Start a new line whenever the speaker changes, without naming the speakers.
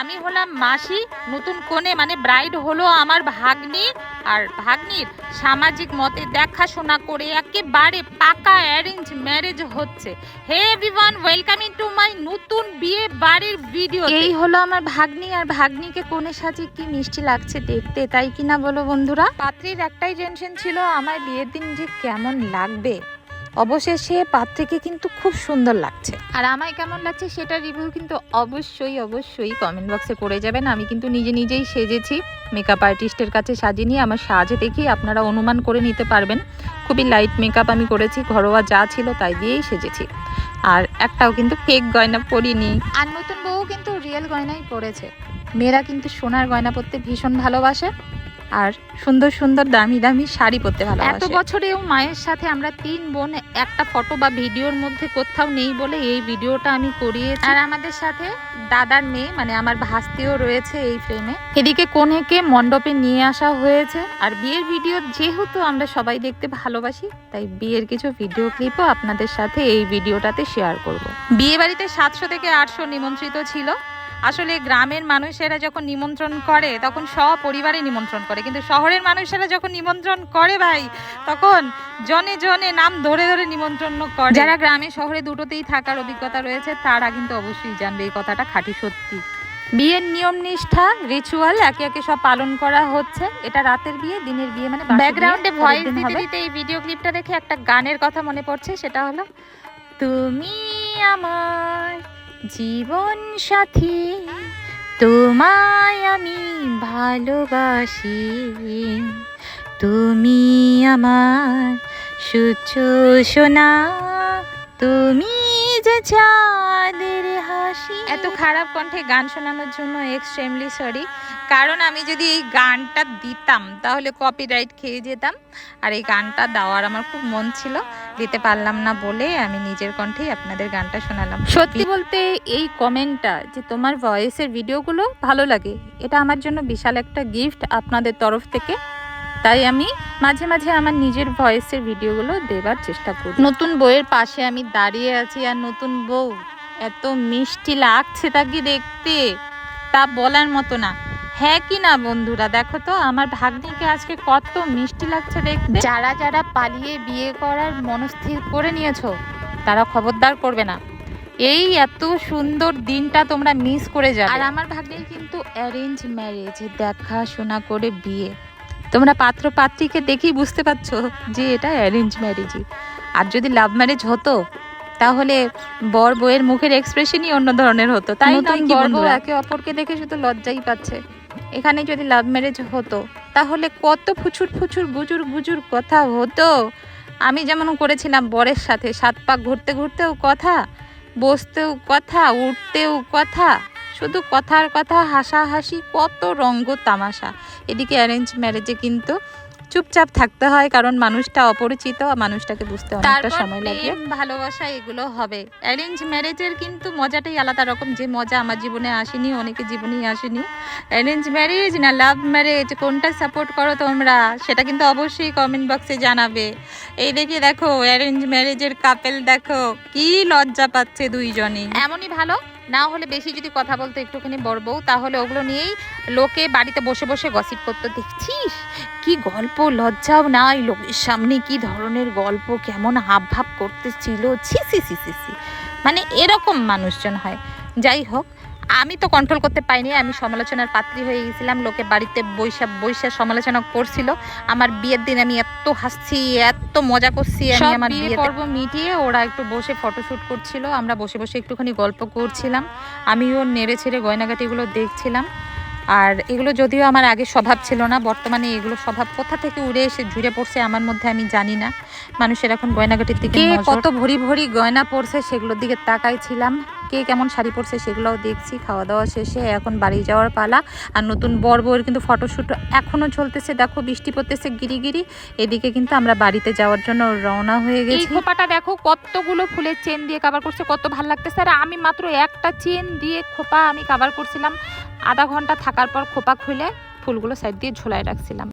আমি হলাম মাসি নতুন কোণে মানে ব্রাইড হলো আমার ভাগ্নি। আর ভাগ্নির সামাজিক মতে দেখাশোনা করে একেবারে পাকা অ্যারেঞ্জ ম্যারেজ হচ্ছে। Hey everyone welcome to my নতুন বিয়ে বাড়ির ভিডিও এই হলো আমার ভাগ্নি আর ভাগ্নিকে কোণে সাজিয়ে কি মিষ্টি লাগছে দেখতে তাই কিনা বলো বন্ধুরা? পাত্রীর একটাই টেনশন ছিল আমার বিয়ের দিন যে কেমন লাগবে। অবশেষে পাত্রীকে কিন্তু খুব সুন্দর লাগছে। আর আমায় কেমন লাগছে সেটা রিভিউ কিন্তু অবশ্যই অবশ্যই কমেন্ট বক্সে করে যাবেন। আমি কিন্তু নিজে নিজেই সেজেছি। মেকআপ আর্টিস্টের কাছে সাজিয়ে নিয়ে আমার সাজে দেখেই আপনারা অনুমান করে নিতে পারবেন। খুবই লাইট মেকআপ আমি করেছি, ঘরোয়া যা ছিল তাই দিয়েই সেজেছি। আর একটাও কিন্তু ফেক গয়না পরিনি। আর নতুন বউ কিন্তু রিয়েল গয়নাই পরেছে। মেয়েরা কিন্তু সোনার গয়না পরতে ভীষণ ভালোবাসে। আর সুন্দর সুন্দর দামি দামি শাড়ি পরতে ভালোবাসে। এত বছরেও মায়ের সাথে আমরা তিন বোন একটা ফটো বা ভিডিওর মধ্যে কোথাও নেই বলে এই ভিডিওটা আমি করিয়েছি। আর আমাদের সাথে দাদার মেয়ে মানে আমার ভাস্তিও রয়েছে এই ফ্রেমে এদিকে কোনেকে মণ্ডপে নিয়ে আসা হয়েছে। আর বিয়ের ভিডিও যেহেতু আমরা সবাই দেখতে ভালোবাসি তাই বিয়ের কিছু ভিডিও ক্লিপও আপনাদের সাথে এই ভিডিওটাতে শেয়ার করব। বিয়ে বাড়িতে সাতশো থেকে আটশো নিমন্ত্রিত ছিল। আসলে গ্রামের মানুষেরা যখন নিমন্ত্রণ করে তখন সপরিবারে নিমন্ত্রণ করে। কিন্তু শহরের মানুষেরা যখন নিমন্ত্রণ করে ভাই তখন জনে জনে নাম ধরে ধরে নিমন্ত্রণ করে। যারা গ্রামে শহরে দুটোতেই থাকার অভিজ্ঞতা রয়েছে তারা কিন্তু অবশ্যই জানবে এই কথাটা খাঁটি সত্যি। বিয়ের নিয়ম নিষ্ঠা রিচুয়াল একে একে সব পালন করা হচ্ছে। এটা রাতের বিয়ে দিনের বিয়ে মানে ব্যাকগ্রাউন্ডে ভয়েস দিতে দিতে এই ভিডিও ক্লিপটা দেখে একটা গানের কথা মনে পড়ছে সেটা হলো তুমি আমার জীবন সাথী তোমায় আমি ভালোবাসি। তুমি আমার সূর্য সোনা তুমি যে হাসি এত খারাপ কণ্ঠে গান শোনানোর জন্য এক্সট্রিমলি সরি কারণ আমি যদি এই গানটা দিতাম, তাহলে কপিরাইট খেয়ে যেতাম। আর এই গানটা দেওয়ার আমার খুব মন ছিল, দিতে পারলাম না বলে আমি নিজের কণ্ঠেই আপনাদের গানটা শোনালাম। সত্যি বলতে এই কমেন্টটা যে তোমার ভয়েসের ভিডিওগুলো ভালো লাগে, এটা আমার জন্য বিশাল একটা গিফট আপনাদের তরফ থেকে। তাই আমি মাঝে মাঝে আমার নিজের ভয়েসের ভিডিওগুলো দেবার চেষ্টা করি। নতুন বইয়ের পাশে আমি দাঁড়িয়ে আছি আর নতুন বউ। এত মিষ্টি লাগছে তাকে দেখতে? তা বলার মতো না। হ্যাঁ কি না বন্ধুরা দেখো তো আমার ভাগ্নিকে আজকে কত মিষ্টি লাগছে দেখতে। যারা যারা পালিয়ে বিয়ে করার মনস্থির করে নিয়েছো তারা খবরদার করবে না। এই এত সুন্দর দিনটা তোমরা মিস করে যাবে। আর আমার ভাগ্নির কিন্তু অ্যারেঞ্জ ম্যারেজ দেখাশোনা করে বিয়ে। তোমরা পাত্র পাত্রীকে দেখেই বুঝতে পারছ যে এটা অ্যারেঞ্জ ম্যারেজই আর যদি লাভ ম্যারেজ হতো তাহলে বর বউয়ের মুখের এক্সপ্রেশনই অন্য ধরনের হতো তাই নয়?
বর বউ
একে অপরকে দেখে শুধু লজ্জাই পাচ্ছে। এখানে যদি লাভ ম্যারেজ হতো তাহলে কত ফুচুর ফুচুর গুজুর গুজুর কথা হতো। আমি যেমন করেছিলাম বরের সাথে সাত পাক ঘুরতে ঘুরতেও কথা বসতেও কথা উঠতেও কথা শুধু কথার কথা হাসাহাসি কত রঙ্গ তামাশা। এদিকে অ্যারেঞ্জ ম্যারেজে কিন্তু চুপচাপ থাকতে হয় কারণ মানুষটা অপরিচিত মানুষটাকে বুঝতে অনেকটা সময় লাগে। ভালোবাসা এগুলো হবে। অ্যারেঞ্জ ম্যারেজের কিন্তু মজাটাই আলাদা রকম। যে মজা আমার জীবনে আসেনি অনেকে জীবনেই আসেনি। অ্যারেঞ্জ ম্যারেজ না লাভ ম্যারেজ কোনটা সাপোর্ট করো তোমরা? সেটা কিন্তু অবশ্যই কমেন্ট বক্সে জানাবে। এই দেখে দেখো অ্যারেঞ্জ ম্যারেজের কাপেল দেখো কি লজ্জা পাচ্ছে দুইজনই। এমনই ভালো। না হলে বেশি যদি কথা বলতো একটুখানি বড় বউ তাহলে ওগুলো নিয়েই লোকে বাড়িতে বসে বসে গসিপ করতো। দেখছিস? কি গল্প? লজ্জাও নাই। লোকের সামনে কি ধরনের গল্প? কেমন হাব ভাব করতেছিল? ছি ছি ছি ছি ছি। মানে এরকম মানুষজন হয়। যাই হোক আমি তো কন্ট্রোল করতে পাইনি আমি সমালোচনার পাত্রী হয়ে গেছিলাম। লোকে বাড়িতে বৈশা বৈশা সমালোচনা করছিল। আমার বিয়ের দিন আমি এত হাসছি এত মজা করছি আমি আমার
বিয়ে
পর্ব মিটিয়ে ওরা একটু বসে ফটোশুট করছিল। আমরা বসে বসে একটুখানি গল্প করছিলাম। আমিও নেড়ে ছেড়ে গয়নাগাটিগুলো দেখছিলাম। আর এগুলো যদিও আমার আগে স্বভাব ছিল না বর্তমানে এগুলো স্বভাব কোথা থেকে উড়ে এসে ঝুড়ে পড়ছে আমার মধ্যে আমি জানি না। মানুষের এখন গয়নাগাটির দিকে কত ভরি ভরি গয়না পড়ছে সেগুলোর দিকে তাকাইছিলাম। কে কেমন শাড়ি পরছে সেগুলোও দেখছি খাওয়া দাওয়া শেষে এখন বাড়ি যাওয়ার পালা। আর নতুন বর বউয়ের কিন্তু ফটোশ্যুট এখনও চলতেছে দেখো বৃষ্টি পড়তেছে গিরি গিরি এদিকে কিন্তু আমরা বাড়িতে যাওয়ার জন্য রওনা হয়ে
এই
গেছি।
খোপাটা দেখো কতগুলো ফুলের চেন দিয়ে কাভার করছে কত ভালো লাগতেছে। আর আমি মাত্র একটা চেন দিয়ে খোপা আমি কাভার করছিলাম। আধা ঘণ্টা থাকার পর খোপা খুলে ফুলগুলো সাইড দিয়ে ঝোলায় রাখছিলাম।